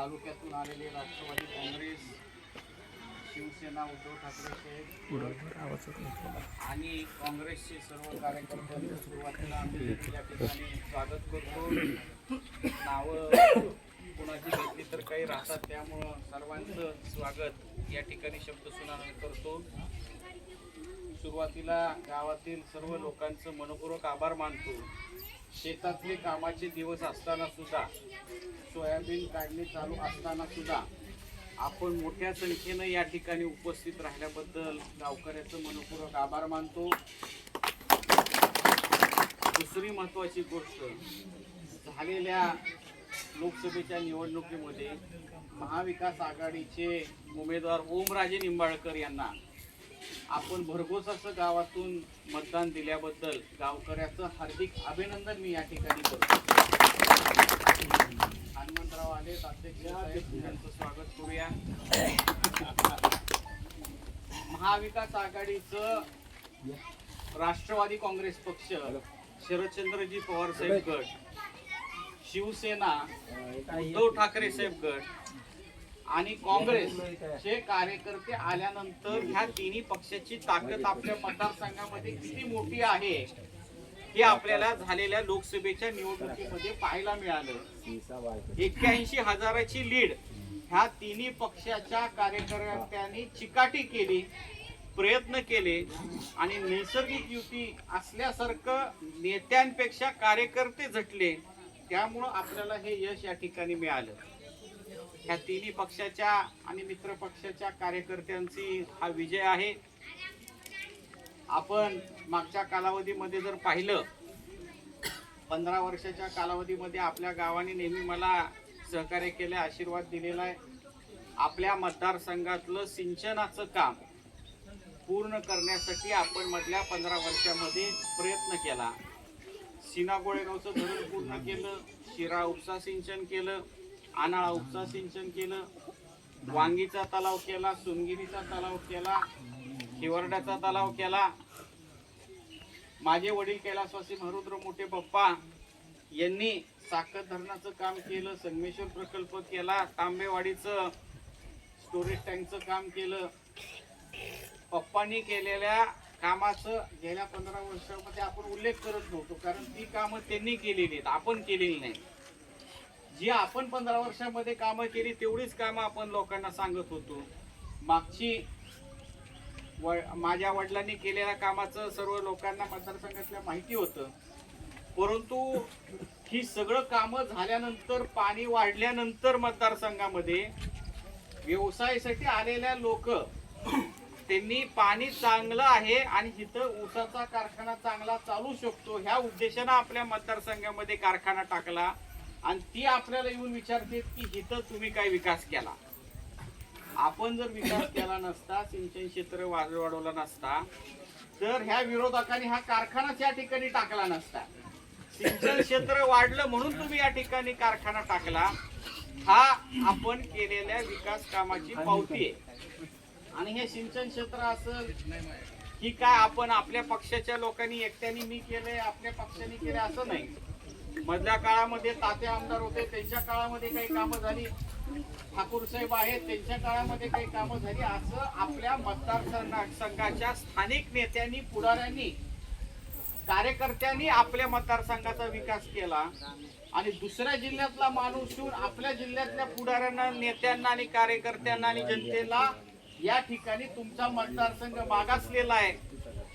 तालुक्यातून आलेले राष्ट्रवादी काँग्रेस शिवसेना उद्धव ठाकरे साहेब आणि काँग्रेसचे सर्व कार्यकर्त्यांचं सुरुवातीला आम्ही या ठिकाणी स्वागत करतो. नावं कोणाची घेतली तर काही राहतात त्यामुळं सर्वांचं स्वागत या ठिकाणी शब्दसुनाने करतो. सुरुवातीला गावातील सर्व लोकांचं मनपूर्वक आभार मानतो. शेतातले कामाचे दिवस असताना सुद्धा सोयाबीन काढणी चालू असताना सुद्धा आपण मोठ्या संख्येनं या ठिकाणी उपस्थित राहिल्याबद्दल गावकऱ्याचं मनपूर्वक आभार मानतो. दुसरी महत्वाची गोष्ट झालेल्या लोकसभेच्या निवडणुकीमध्ये महाविकास आघाडीचे उमेदवार ओमराजे निंबाळकर यांना आपण भरघोस असं गावातून मतदान दिल्याबद्दल गावकऱ्याचं हार्दिक अभिनंदन मी या ठिकाणी करतो. हनुमंतराव आले अध्यक्ष साहेब यांचं स्वागत करूया. महाविकास आघाडीचं राष्ट्रवादी काँग्रेस पक्ष शरदचंद्रजी पवार साहेब गट शिवसेना उद्धव ठाकरे साहेब गट आणि काँग्रेसचे कार्यकर्ते आल्यानंतर ह्या तिन्ही पक्षाची ताकद आपल्या मतदारसंघामध्ये किती मोठी आहे हे आपल्याला झालेल्या लोकसभेच्या निवडणुकीमध्ये पाहायला मिळालं. एक्क्याऐंशी हजाराची लीड ह्या तिन्ही पक्षाच्या कार्यकर्त्यांनी चिकाटी केली प्रयत्न केले आणि नैसर्गिक युती असल्यासारखं नेत्यांपेक्षा कार्यकर्ते झटले. त्यामुळं आपल्याला हे यश या ठिकाणी मिळालं. ह्या तिन्ही पक्षाच्या आणि मित्र पक्षाच्या कार्यकर्त्यांची हा विजय आहे. आपण मागच्या कालावधीमध्ये जर पाहिलं पंधरा वर्षाच्या कालावधीमध्ये आपल्या गावाने नेहमी मला सहकार्य केले आशीर्वाद दिलेला आहे. आपल्या मतदारसंघातलं सिंचनाचं काम पूर्ण करण्यासाठी आपण मधल्या पंधरा वर्षामध्ये प्रयत्न केला. सिना गोळेगावचं धरण पूर्ण केलं शिरा उपसा सिंचन केलं आनाळा उपसा सिंचन केलं वांगीचा तलाव केला सुनगिरीचा तलाव केला हिवरड्याचा तलाव केला. माझे वडील कैलासवासी मरुद्र मोठे पप्पा यांनी साखर धरणाचं काम केलं संगमेश्वर प्रकल्प केला तांबेवाडीचं स्टोरेज टँकचं काम केलं. पप्पांनी केलेल्या कामाचं गेल्या पंधरा वर्षामध्ये आपण उल्लेख करत नव्हतो कारण ती कामं त्यांनी केलेली आहेत आपण केलेली नाही जी आपण पंधरा वर्षामध्ये कामं केली तेवढीच कामं आपण लोकांना सांगत होतो. मागची व माझ्या वडिलांनी केलेल्या कामाचं सर्व लोकांना मतदारसंघातल्या माहिती होतं. परंतु ही सगळं कामं झाल्यानंतर पाणी वाढल्यानंतर मतदारसंघामध्ये व्यवसायासाठी आलेल्या लोक त्यांनी पाणी चांगलं आहे आणि इथं ऊसाचा कारखाना चांगला चालू शकतो. ह्या उद्देशानं आपल्या मतदारसंघामध्ये कारखाना टाकला. आणि ती आपल्याला येऊन विचारते की इथं तुम्ही काय विकास केला? आपण जर विकास केला नसता सिंचन क्षेत्र वाढ वाढवला नसता तर ह्या विरोधकांनी हा कारखानाच या ठिकाणी टाकला नसता. सिंचन क्षेत्र वाढलं म्हणून तुम्ही या ठिकाणी कारखाना टाकला. हा आपण केलेल्या विकास कामाची पावती आहे. आणि हे सिंचन क्षेत्र असं की काय आपण आपल्या पक्षाच्या लोकांनी एकट्याने मी केलंय आपल्या पक्षाने केलं असं नाही. मधल्या काळामध्ये ताते आमदार होते त्यांच्या काळामध्ये काही कामं झाली. ठाकूर साहेब आहेत त्यांच्या काळामध्ये काही कामं झाली. असं आपल्या मतदार संघाच्या स्थानिक नेत्यांनी पुढाऱ्यांनी कार्यकर्त्यांनी आपल्या मतदारसंघाचा विकास केला. आणि दुसऱ्या जिल्ह्यातला माणूस येऊन आपल्या जिल्ह्यातल्या पुढाऱ्यांना नेत्यांना आणि कार्यकर्त्यांना आणि जनतेला या ठिकाणी तुमचा मतदारसंघ मागासलेला आहे.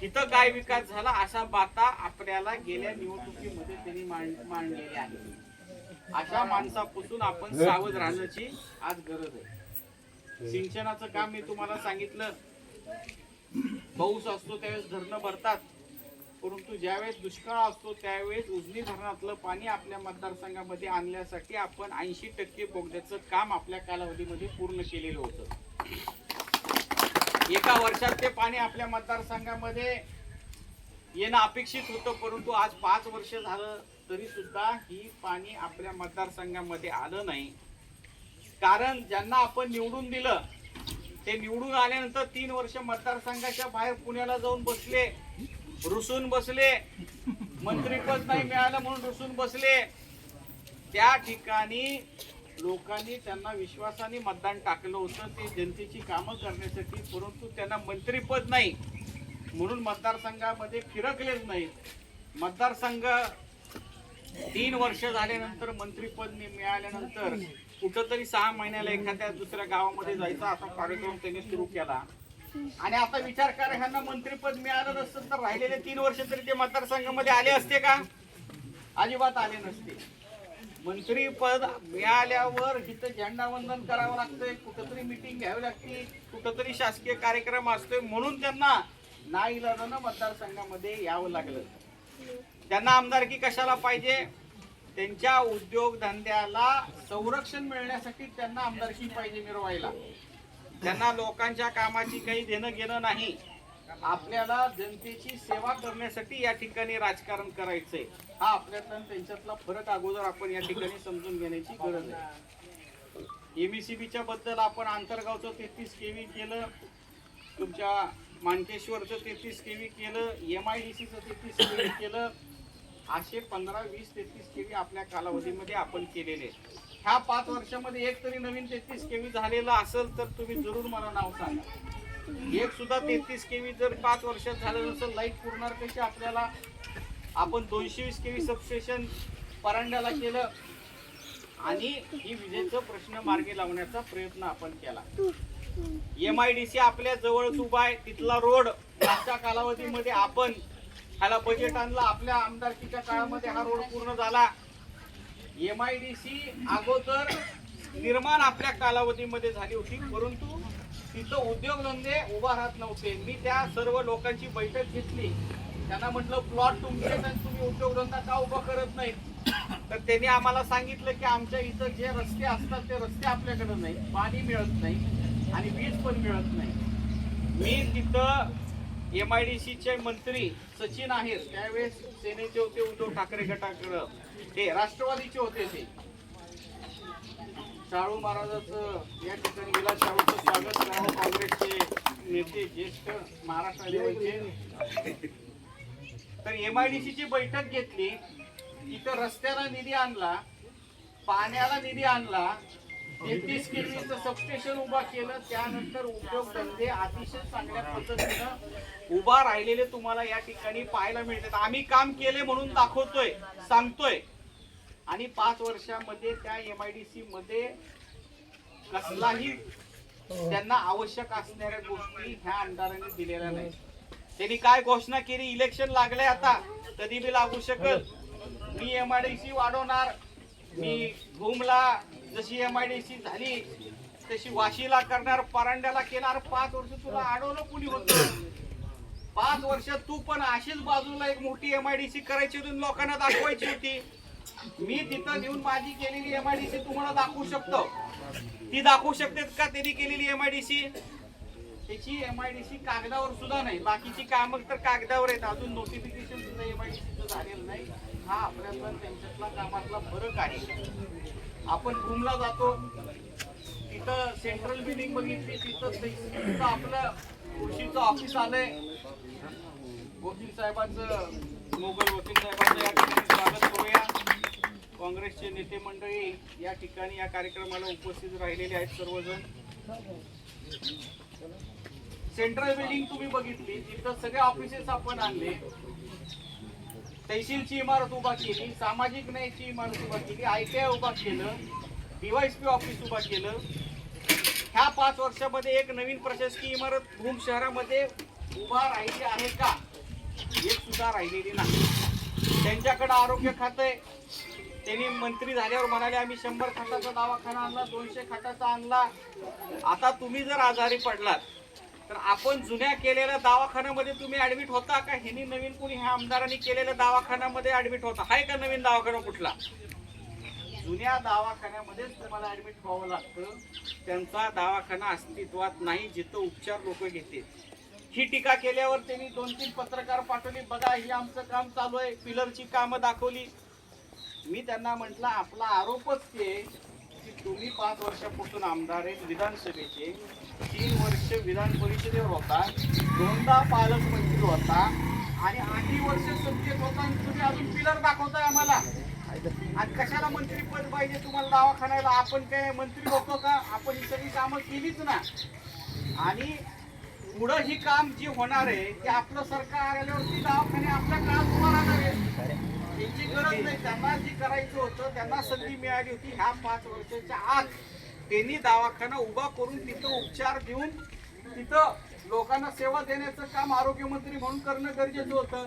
इथं काय विकास झाला अशा बाता आपल्याला गेल्या निवडणुकीमध्ये त्यांनी मांडलेली आहे. अशा माणसापासून आपण सावध राहण्याची आज गरज आहे. सिंचनाचं काम मी तुम्हाला सांगितलं. पाऊस असतो त्यावेळेस धरणं भरतात. परंतु ज्यावेळेस दुष्काळ असतो त्यावेळेस उजनी धरणातलं पाणी आपल्या मतदारसंघामध्ये आणण्यासाठी आपण ऐंशी टक्के बोगद्याचं काम आपल्या कालावधीमध्ये पूर्ण केलेलं होतं. एका वर्षात ते पाणी आपल्या मतदारसंघामध्ये येणं अपेक्षित होतं परंतु आज पाच वर्ष झालं तरी सुद्धा ही पाणी आपल्या मतदारसंघामध्ये आलं नाही. कारण ज्यांना आपण निवडून दिलं ते निवडून आल्यानंतर तीन वर्ष मतदारसंघाच्या बाहेर पुण्याला जाऊन बसले रुसून बसले मंत्रीपद नाही मिळालं म्हणून रुसून बसले. त्या ठिकाणी लोकांनी त्यांना विश्वासाने मतदान टाकलं होतं ते जनतेची कामं करण्यासाठी परंतु त्यांना मंत्रीपद नाही. म्हणून मतदारसंघामध्ये फिरकलेच नाहीत. मतदारसंघ तीन वर्ष झाल्यानंतर मंत्रीपद मिळाल्यानंतर कुठंतरी सहा महिन्याला एखाद्या दुसऱ्या गावामध्ये जायचा असा कार्यक्रम त्यांनी सुरू केला. आणि आता विचार करा ह्यांना मंत्रीपद मिळालं नसतं तर राहिलेले तीन वर्ष तरी ते मतदारसंघामध्ये आले असते का? अजिबात आले नसते. मंत्रीपद मिळाल्यावर तिथं झेंडावंदन करावं लागतंय कुठंतरी मिटिंग घ्यावी लागते कुठंतरी शासकीय कार्यक्रम असतोय म्हणून त्यांना नाईलाजानं मतदारसंघामध्ये यावं लागलं. त्यांना आमदारकी कशाला पाहिजे? त्यांच्या उद्योगधंद्याला संरक्षण मिळण्यासाठी त्यांना आमदारकी पाहिजे मिरवायला. त्यांना लोकांच्या कामाची काही देणं घेणं नाही. आपल्याला जनतेची सेवा करण्यासाठी या ठिकाणी राजकारण करायचंय. हा आपल्यातला त्यांच्यातला फरक अगोदर आपण या ठिकाणी समजून घेण्याची गरज आहे. एमईसीबीच्या बद्दल आपण आंतरगावचं तेहतीस केवी केलं. तुमच्या मानकेश्वरचं तेहतीस के व्ही केलं एम आय डी सीचं तेहतीस के व्ही केलं असे पंधरा वीस तेहतीस के व्ही आपल्या कालावधीमध्ये आपण केलेले ह्या पाच वर्षामध्ये एक तरी नवीन तेहतीस केवी झालेलं असेल तर तुम्ही जरूर मला नाव सांगा. एक सुद्धा तेहतीस केवी जर पाच वर्षात झालं नसेल लाइट पुरणार कशी आपल्याला? आपण दोनशे वीस के व्ही सबस्टेशन परांड्याला केलं आणि ही विजेचा प्रश्न मार्गी लावण्याचा प्रयत्न आपण केला. एम आय डी सी आपल्या जवळच उभा आहे. तिथला रोड मागच्या कालावधीमध्ये आपण ह्याला बजेट आणलं. आपल्या आमदारकीच्या काळामध्ये हा रोड पूर्ण झाला. एम अगोदर निर्माण आपल्या कालावधीमध्ये झाली होती. परंतु तिथं उद्योगधंदे उभा राहत नव्हते. मी त्या सर्व लोकांची बैठक घेतली. त्यांना म्हटलं प्लॉट तुमचे आणि तुम्ही उद्योगधंदा का उभा करत नाही तर त्यांनी आम्हाला सांगितलं की आमच्या इथं जे रस्ते असतात ते रस्ते आपल्याकडे नाही पाणी मिळत नाही. आणि वीज पण मिळत नाही. मी तिथं एम आय डी सीचे मंत्री सचिन आहेत त्यावेळेस सेनेचे होते उद्धव ठाकरे गटाकडं. ते राष्ट्रवादीचे होते ते. शाळू महाराजाचं या ठिकाणी विलास शाहूचं स्वागत करावं काँग्रेसचे नेते ज्येष्ठ महाराष्ट्र लेवलचे तर एम आय डी सीची बैठक घेतली. तिथं रस्त्याला निधी आणला पाण्याला निधी आणला. तेहतीस केवीचं सबस्टेशन उभा केलं. त्यानंतर उद्योगधंदे अतिशय चांगल्या पद्धतीनं उभा राहिलेले तुम्हाला या ठिकाणी पाहायला मिळतात. आम्ही काम केले म्हणून दाखवतोय सांगतोय. आणि पाच वर्षामध्ये त्या एम आय डी सी मध्ये कसलाही त्यांना आवश्यक असणाऱ्या गोष्टी ह्या आमदारांनी दिलेल्या नाही त्यांनी काय घोषणा केली? इलेक्शन लागले आता. कधी बी लागू शकत. मी एम आय डी सी वाढवणार. मी घुमला जशी एम आय डी सी झाली तशी वाशीला करणार परांड्याला केणार पाच वर्ष तुला अडवलं कुणी होत? पाच वर्ष तू पण अशीच बाजूला एक मोठी एम आय डी सी करायची होती लोकांना दाखवायची होती. मी तिथं नेऊन माझी केलेली एम आय डी सी तुम्हाला दाखवू शकतो. ती दाखवू शकते का? त्यांनी केलेली एम आय डी सी त्याची एम आय डी सी कागदावर सुद्धा नाही. बाकीची कामं तर कागदावर आहेत. अजून नोटिफिकेशन सुद्धा एम आय डी सीचं झालेलं नाही. हा आपल्यातला त्यांच्यातला कामातला फरक आहे. आपण रूमला जातो तिथं सेंट्रल बिल्डिंग बघितली तिथं तिथं आपलं कृषीचं ऑफिस आलंय. वकील साहेबांचं मोगल वकील साहेबांचं या ठिकाणी स्वागत करूया. काँग्रेसचे नेते मंडळी या ठिकाणी या कार्यक्रमाला उपस्थित राहिलेले आहेत सर्वजण. सेंट्रल बिल्डिंग तुम्ही बघितली तिथं सगळे ऑफिसेस आपण आणले. तहसीलची इमारत उभा केली सामाजिक न्यायाची इमारत उभा केली आय टी आय उभा केलं डीवायसपी ऑफिस उभा केलं. ह्या पाच वर्षामध्ये एक नवीन प्रशासकीय इमारत भूम शहरामध्ये उभा राहिली आहे का? एक सुद्धा राहिलेली नाही. त्यांच्याकडे आरोग्य खातं आहे. त्यांनी मंत्री झाल्यावर म्हणाले आम्ही शंभर खाटाचा दवाखाना आणला दोनशे खाटाचा आणला. आता तुम्ही जर आजारी पडलात तर आपण जुन्या केलेल्या दवाखान्यामध्ये तुम्ही ऍडमिट होता का? ह्यानी नवीन कोणी ह्या आमदारांनी केलेल्या दवाखान्यामध्ये ऍडमिट होता? आहे का नवीन दवाखाना कुठला? जुन्या दवाखान्यामध्येच तुम्हाला ऍडमिट व्हावं लागतं. त्यांचा दवाखाना अस्तित्वात नाही जिथं उपचार लोक घेते ही टीका केल्यावर त्यांनी दोन तीन पत्रकार पाठवले बघा ही आमचं काम चालू आहे. पिलरची कामं दाखवली. मी त्यांना म्हटलं आपला आरोपच ते की तुम्ही पाच वर्षापासून आमदार आहेत विधानसभेचे. तीन वर्ष विधान परिषदेवर होता. दोनदा पालकमंत्री होता. आणि आठी वर्ष सत्तेत होता आणि तुम्ही अजून पिलर दाखवताय आम्हाला. आणि कशाला मंत्री पद पाहिजे तुम्हाला दवाखान्याला? आपण काय मंत्री होतो का? आपण ही सगळी कामं केलीच ना. आणि पुढं ही काम जी होणार आहे ते आपलं सरकार आल्यावरती दवाखाने आपल्या काळात तुम्हाला आहे. त्यांची गरज नाही. त्यांना जी करायचं होतं त्यांना संधी मिळाली होती ह्या पाच वर्षाच्या आत. त्यांनी दवाखाना उभा करून तिथं उपचार देऊन तिथं लोकांना सेवा देण्याचं काम आरोग्यमंत्री म्हणून करणं गरजेचं होतं.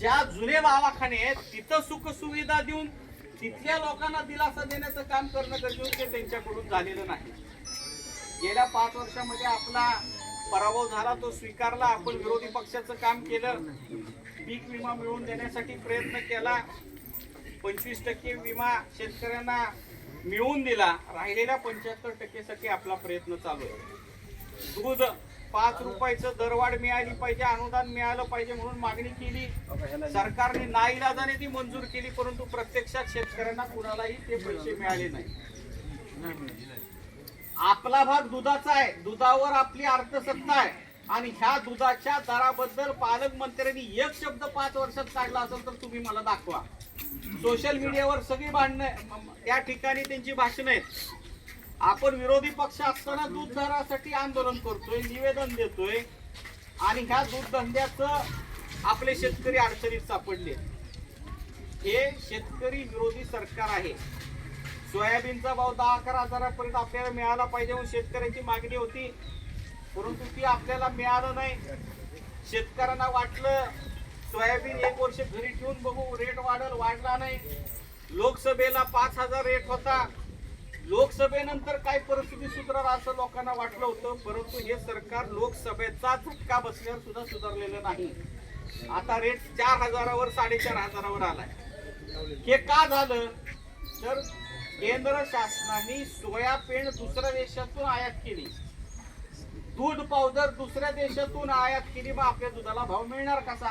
ज्या जुने दवाखाने आहेत तिथं सुख सुविधा देऊन तिथल्या लोकांना दिलासा देण्याचं काम करणं गरजेचं ते त्यांच्याकडून झालेलं नाही. गेल्या पाच वर्षामध्ये आपला पराभव झाला तो स्वीकारला आपण विरोधी पक्षाचं काम केलं. पीक विमा मिळवून देण्यासाठी प्रयत्न केला. पंचवीस टक्के विमा शेतकऱ्यांना मिळवून दिला. राहिलेल्या पंच्याहत्तर टक्केसाठी आपला प्रयत्न चालू आहे. दूध पाच रुपयाचं दरवाढ मिळाली पाहिजे अनुदान मिळालं पाहिजे म्हणून मागणी केली. सरकारने नाईलाजाने ती मंजूर केली परंतु प्रत्यक्षात शेतकऱ्यांना कुणालाही ते पैसे मिळाले नाही. आपला भाग दुधाचा आहे. दुधावर आपली अर्थसत्ता आहे. आणि ह्या दुधाच्या दराबद्दल पालकमंत्र्यांनी एक शब्द पाच वर्षात काढला असेल तर तुम्ही मला दाखवा. सोशल मीडियावर सगळी भांडणं त्या ठिकाणी त्यांची भाषणं आहेत. आपण विरोधी पक्ष असताना दूध दरासाठी आंदोलन करतोय निवेदन देतोय. आणि ह्या दूध धंद्याचं आपले शेतकरी अडचणीत सापडले. हे शेतकरी विरोधी सरकार आहे. सोयाबीनचा भाव दहा अकरा हजारापर्यंत आपल्याला मिळाला पाहिजे म्हणून शेतकऱ्यांची मागणी होती. परंतु ती आपल्याला मिळालं नाही. शेतकऱ्यांना वाटलं सोयाबीन एक वर्ष घरी ठेवून बघू रेट वाढल वाढला नाही. लोकसभेला पाच हजार रेट होता. लोकसभेनंतर काय परिस्थिती सुधारल असं लोकांना वाटलं होतं परंतु हे सरकार लोकसभेचा झटका बसल्यावर सुद्धा सुधारलेलं नाही. आता रेट चार हजारावर साडेचार हजारावर आलाय. हे का झालं? तर केंद्र शासनाने सोयाबीन दुसऱ्या देशातून आयात केली. दूध पावडर दुसऱ्या देशातून आयात केली मग आपल्या दुधाला भाव मिळणार कसा?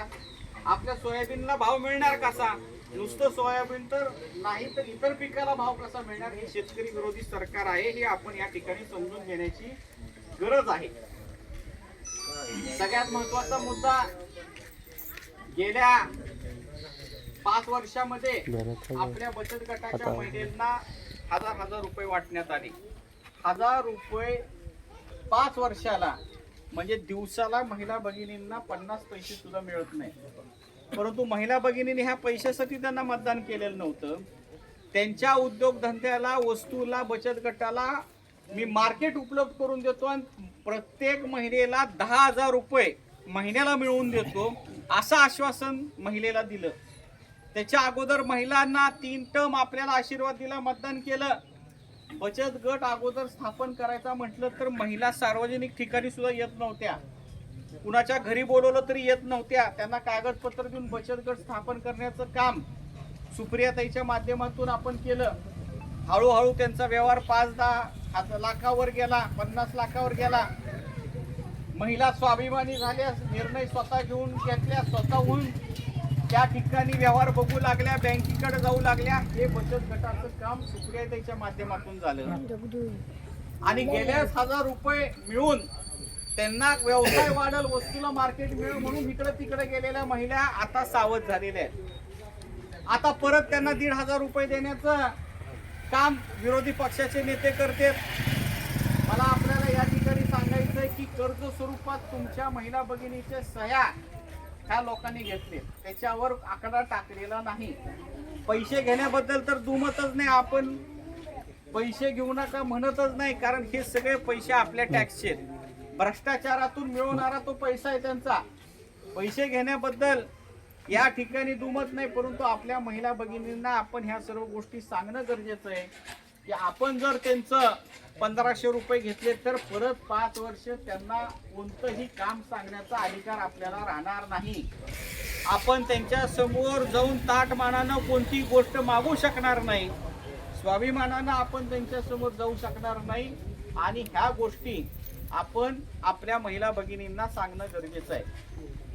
आपल्या सोयाबीनला भाव मिळणार कसा? नुसतं सोयाबीन तर नाही तर इतर पिकाला भाव कसा मिळणार? हे शेतकरी विरोधी सरकार आहे हे आपण या ठिकाणी समजून घेण्याची गरज आहे. सगळ्यात महत्त्वाचा मुद्दा गेल्या पाच वर्षामध्ये आपल्या बचत गटाच्या महिलांना हजार हजार रुपये वाटण्यात आले. हजार रुपये पाच वर्षाला म्हणजे दिवसाला महिला भगिनींना पन्नास पैसे सुद्धा मिळत नाही. परंतु महिला भगिनींनी ह्या पैशासाठी त्यांना मतदान केलेलं नव्हतं. त्यांच्या उद्योगधंद्याला वस्तूला बचत गटाला मी मार्केट उपलब्ध करून देतो आणि प्रत्येक महिलेला दहा हजार रुपये महिन्याला मिळवून देतो असं आश्वासन महिलेला दिलं. त्याच्या अगोदर महिलांना तीन टर्म आपल्याला आशीर्वाद दिला मतदान केलं. बचत गट अगोदर स्थापन करायचा म्हटलं तर महिला सार्वजनिक ठिकाणी सुद्धा येत नव्हत्या. कुणाच्या घरी बोलवलं तरी येत नव्हत्या. त्यांना कागदपत्र देऊन बचत गट स्थापन करण्याचं काम सुप्रियाताईच्या माध्यमातून आपण केलं. हळूहळू त्यांचा व्यवहार पाच दहा लाखावर गेला पन्नास लाखावर गेला. महिला स्वाभिमानी झाल्या निर्णय स्वतः घेऊन घेतल्या स्वतःहून त्या ठिकाणी व्यवहार बघू लागल्या बँकेकडे जाऊ लागल्या हे बचत गटाचं काम सुप्रियाताईच्या माध्यमातून झालं. आणि गेल्याच हजार रुपये मिळून त्यांना व्यवसाय वाढल वस्तूला मार्केट मिळेल म्हणून इकडे तिकडे गेलेल्या महिला आता सावध झालेल्या आहेत. आता परत त्यांना दीड हजार रुपये देण्याचं काम विरोधी पक्षाचे नेते करते मला आपल्याला या ठिकाणी सांगायचं आहे की कर्ज स्वरूपात तुमच्या महिला भगिनीच्या सह्या ह्या लोकांनी घेतले. त्याच्यावर आकडा टाकलेला नाही. पैसे घेण्याबद्दल तर दुमतच नाही आपण. पैसे घेऊ नका म्हणतच नाही कारण हे सगळे पैसे आपल्या टॅक्सचे आहेत. भ्रष्टाचारातून मिळवणारा तो पैसा आहे त्यांचा. पैसे घेण्याबद्दल या ठिकाणी दुमत नाही परंतु आपल्या महिला भगिनींना आपण ह्या सर्व गोष्टी सांगणं गरजेचं आहे. की आपण जर त्यांचं पंधराशे रुपये घेतले तर परत पाच वर्ष त्यांना कोणतंही काम सांगण्याचा अधिकार आपल्याला राहणार नाही. आपण त्यांच्यासमोर जाऊन ताटमानानं कोणती गोष्ट मागू शकणार नाही. स्वाभिमानानं आपण त्यांच्यासमोर जाऊ शकणार नाही. आणि ह्या गोष्टी आपण आपल्या महिला भगिनींना सांगणं गरजेचं आहे.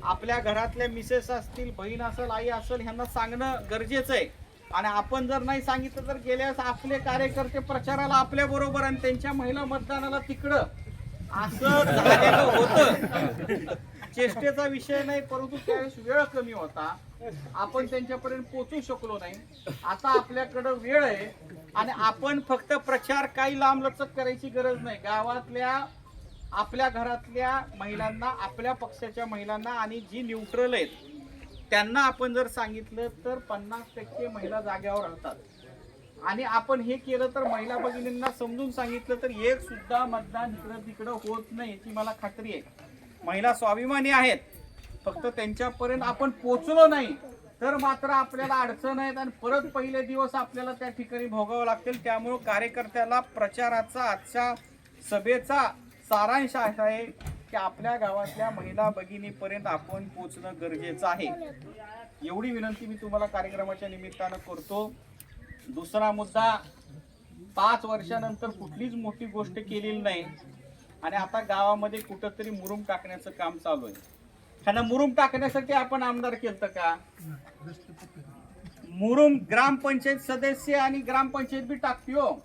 आपल्या घरातल्या मिसेस असतील बहीण असेल आई असेल ह्यांना सांगणं गरजेचं आहे. आणि आपण जर नाही सांगितलं तर गेल्यास आपले कार्यकर्ते प्रचाराला आपल्या बरोबर आणि त्यांच्या महिला मतदानाला तिकडं. असं झालेलं होतं. चेष्टेचा विषय नाही परंतु त्यावेळेस वेळ कमी होता. आपण त्यांच्यापर्यंत पोचू शकलो नाही. आता आपल्याकडं वेळ आहे. आणि आपण फक्त प्रचार काही लांबलचक करायची गरज नाही. गावातल्या आपल्या घरातल्या महिलांना आपल्या पक्षाच्या महिलांना आणि जी न्यूट्रल आहेत त्यांना आपण जर सांगितलं तर पन्नास टक्के महिला जाग्यावर राहतात. आणि आपण हे केलं तर महिला भगिनींना समजून सांगितलं तर एक सुद्धा मतदान इकडं तिकडं होत नाही याची मला खात्री आहे. महिला स्वाभिमानी आहेत. फक्त त्यांच्यापर्यंत आपण पोचलो नाही तर मात्र आपल्याला अडचण आहेत आणि परत पहिले दिवस आपल्याला त्या ठिकाणी भोगावं लागतील. त्यामुळं कार्यकर्त्याला प्रचाराचा आजच्या सभेचा सारांश असा आहे. की आपल्या गावातल्या महिला भगिनीपर्यंत आपण पोचणं गरजेचं आहे. एवढी विनंती मी तुम्हाला कार्यक्रमाच्या निमित्तानं करतो. दुसरा मुद्दा पाच वर्षानंतर कुठलीच मोठी गोष्ट केलेली नाही आणि आता गावामध्ये कुठंतरी मुरुम टाकण्याचं काम चालू आहे. त्यांना मुरुम टाकण्यासाठी आपण आमदार केलं का? मुरुम ग्रामपंचायत सदस्य आणि ग्रामपंचायत बी टाकतो हो.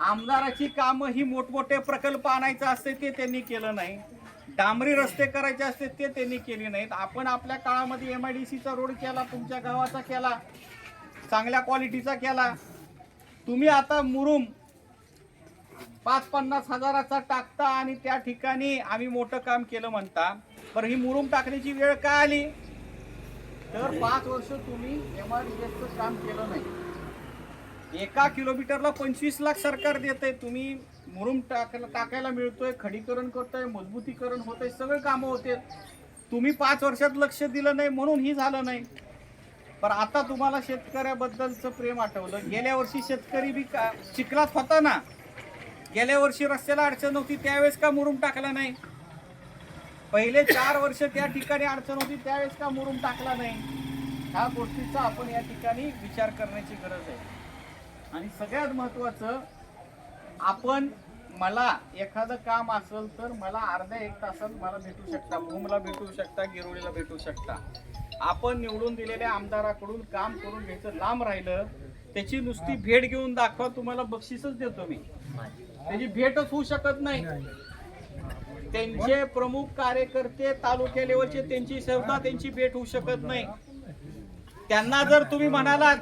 आमदाराची कामं ही मोठमोठे प्रकल्प आणायचं असते ते त्यांनी केलं नाही. डांबरी रस्ते करायचे असते ते त्यांनी केले नाहीत. आपण आपल्या काळामध्ये एम आय डी सीचा रोड केला तुमच्या गावाचा केला चांगल्या क्वालिटीचा केला. तुम्ही आता मुरुम पाच पन्नास हजाराचा टाकता आणि त्या ठिकाणी आम्ही मोठं काम केलं म्हणता. बरं ही मुरुम टाकण्याची वेळ का आली? तर पाच वर्ष तुम्ही एम आर डी काम केलं नाही. एका किलोमीटरला पंचवीस लाख सरकार देत आहे तुम्ही मुरुम टाकायला टाकायला मिळतोय खडीकरण करतोय मजबूतीकरण होतंय सगळे कामं होते तुम्ही पाच वर्षात लक्ष दिलं नाही म्हणून ही झालं नाही. पण आता तुम्हाला शेतकऱ्याबद्दलचं प्रेम आठवलं. गेल्या वर्षी शेतकरी बी का चिखलात होता ना. गेल्या वर्षी रस्त्याला अडचण होती त्यावेळेस का मुरुम टाकला नाही? पहिले चार वर्ष त्या ठिकाणी अडचण होती त्यावेळेस का मुरुम टाकला नाही? ह्या गोष्टीचा आपण या ठिकाणी विचार करण्याची गरज आहे. आणि सगळ्यात महत्वाचं आपण मला एखादं काम असेल तर मला अर्ध्या एक तासात मला भेटू शकता. भूमला भेटू शकता गिरोळीला भेटू शकता. आपण निवडून दिलेल्या आमदाराकडून काम करून घ्यायचं लांब राहिलं त्याची नुसती भेट घेऊन दाखवा तुम्हाला बक्षीसच देतो मी. त्याची भेटच होऊ शकत नाही. त्यांचे प्रमुख कार्यकर्ते तालुक्या लेवलचे त्यांची सुद्धा त्यांची भेट होऊ शकत नाही. त्यांना जर तुम्ही म्हणालात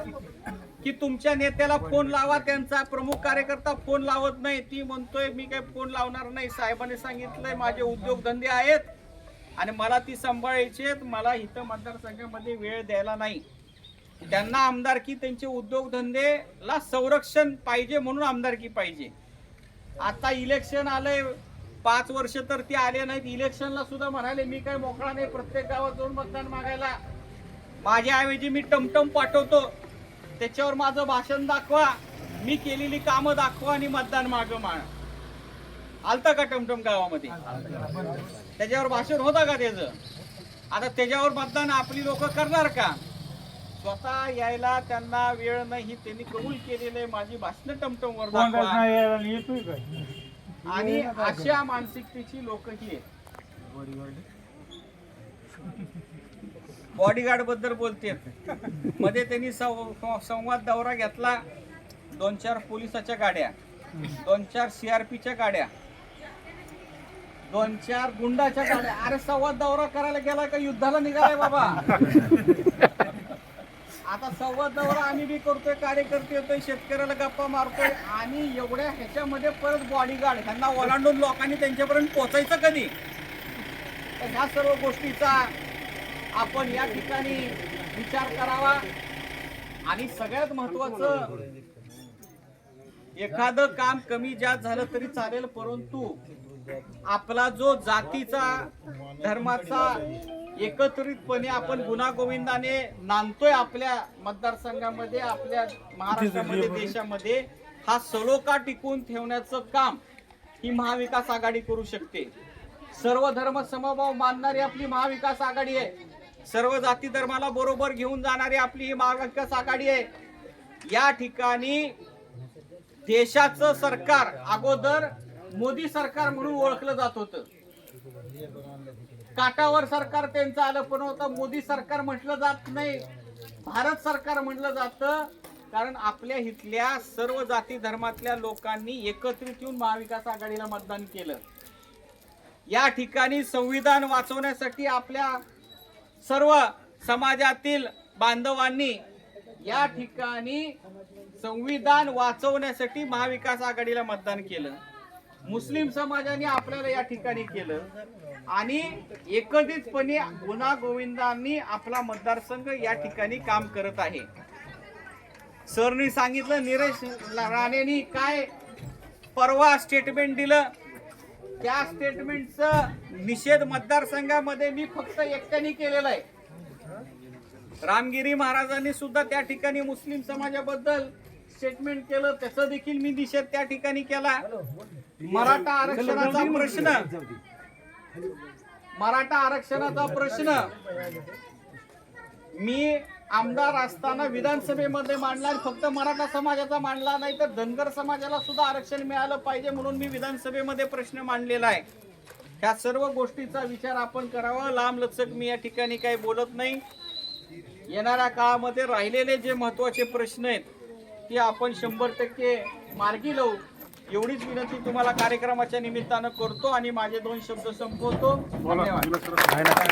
की तुमच्या नेत्याला फोन लावा त्यांचा प्रमुख कार्यकर्ता फोन लावत नाही. ती म्हणतोय मी काही फोन लावणार नाही. साहेबांनी सांगितलंय माझे उद्योगधंदे आहेत आणि मला ती सांभाळायची आहेत. मला इथं मतदारसंघामध्ये वेळ द्यायला नाही. त्यांना आमदारकी त्यांचे उद्योगधंदेला संरक्षण पाहिजे म्हणून आमदारकी पाहिजे. आता इलेक्शन आलंय. पाच वर्ष तर ते आले नाहीत. इलेक्शनला सुद्धा म्हणाले मी काय मोकळा नाही प्रत्येक गावात जाऊन मतदान मागायला. माझ्या ऐवजी मी टमटम पाठवतो. त्याच्यावर माझं भाषण दाखवा. मी केलेली कामं दाखवा आणि मतदान माग माग. आलता का टमटम गावामध्ये? त्याच्यावर भाषण होता का त्याचं? आता त्याच्यावर मतदान आपली लोक करणार का? स्वतः यायला त्यांना वेळ नाही त्यांनी कबूल केलेलं माझी भाषण टमटमवर दाखवा. काय आणि अशा मानसिकतेची लोक ही आहेत. बॉडीगार्डबद्दल बोलते मध्ये त्यांनी सं- संवाद दौरा घेतला. दोन चार पोलिसाच्या गाड्या. दोन चार सीआरपीच्या गाड्या. दोन चार गुंडाच्या गाड्या. अरे संवाद दौरा करायला गेला का? युद्धाला निघालाय बाबा. आता संवाद दौरा आम्ही बी करतोय कार्यकर्ते येतोय शेतकऱ्याला गप्पा मारतोय. आणि एवढ्या ह्याच्यामध्ये परत बॉडीगार्ड ह्यांना ओलांडून लोकांनी त्यांच्यापर्यंत पोचायचं कधी? तर ह्या सर्व गोष्टीचा आपण या ठिकाणी विचार करावा. आणि सगळ्यात महत्वाचं एखादं काम कमी जास्त झालं तरी चालेल परंतु आपला जो जातीचा धर्माचा एकत्रितपणे आपण गुणागोविंदाने नांदतोय आपल्या मतदारसंघामध्ये आपल्या महाराष्ट्रामध्ये देशामध्ये हा सलोखा टिकून ठेवण्याचं काम ही महाविकास आघाडी करू शकते. सर्व धर्म समभाव मानणारी आपली महाविकास आघाडी आहे. सर्व जाती धर्माला बरोबर घेऊन जाणारी आपली ही महाविकास आघाडी आहे. या ठिकाणी देशाचं सरकार अगोदर मोदी सरकार म्हणून ओळखलं जात होतं. काटावर सरकार त्यांचं आलं पण होतं मोदी सरकार म्हटलं जात नाही. भारत सरकार म्हटलं जातं. कारण आपल्या इथल्या सर्व जाती धर्मातल्या लोकांनी एकत्रित येऊन महाविकास आघाडीला मतदान केलं. या ठिकाणी संविधान वाचवण्यासाठी आपल्या सर्व समाजातील बांधवांनी या ठिकाणी संविधान वाचवण्यासाठी महाविकास आघाडीला मतदान केलं. मुस्लिम समाजाने आपल्याला या ठिकाणी केलं. आणि एकत्रितपणे गुन्हा गोविंदांनी आपला मतदारसंघ या ठिकाणी काम करत आहे. सरनी सांगितलं निरेश राणेंनी काय परवा स्टेटमेंट दिलं त्या स्टेटमेंटचा निषेध मतदारसंघामध्ये मी फक्त एकट्याने केलेला आहे. रामगिरी महाराजांनी सुद्धा त्या ठिकाणी मुस्लिम समाजाबद्दल स्टेटमेंट केलं त्याचा देखील मी निषेध त्या ठिकाणी केला. मराठा आरक्षणाचा प्रश्न. मराठा आरक्षणाचा प्रश्न. मी आमदार असताना विधानसभेमध्ये मांडला आणि फक्त मराठा समाजाचा मांडला नाही तर धनगर समाजाला सुद्धा आरक्षण मिळालं पाहिजे म्हणून मी विधानसभेमध्ये प्रश्न मांडलेला आहे. ह्या सर्व गोष्टीचा विचार आपण करावा. लांब लचक मी या ठिकाणी काही बोलत नाही. येणाऱ्या काळामध्ये राहिलेले जे महत्त्वाचे प्रश्न आहेत ते आपण शंभर टक्के मार्गी लावू. एवढीच विनंती तुम्हाला कार्यक्रमाच्या निमित्तानं करतो आणि माझे दोन शब्द संपवतो. धन्यवाद.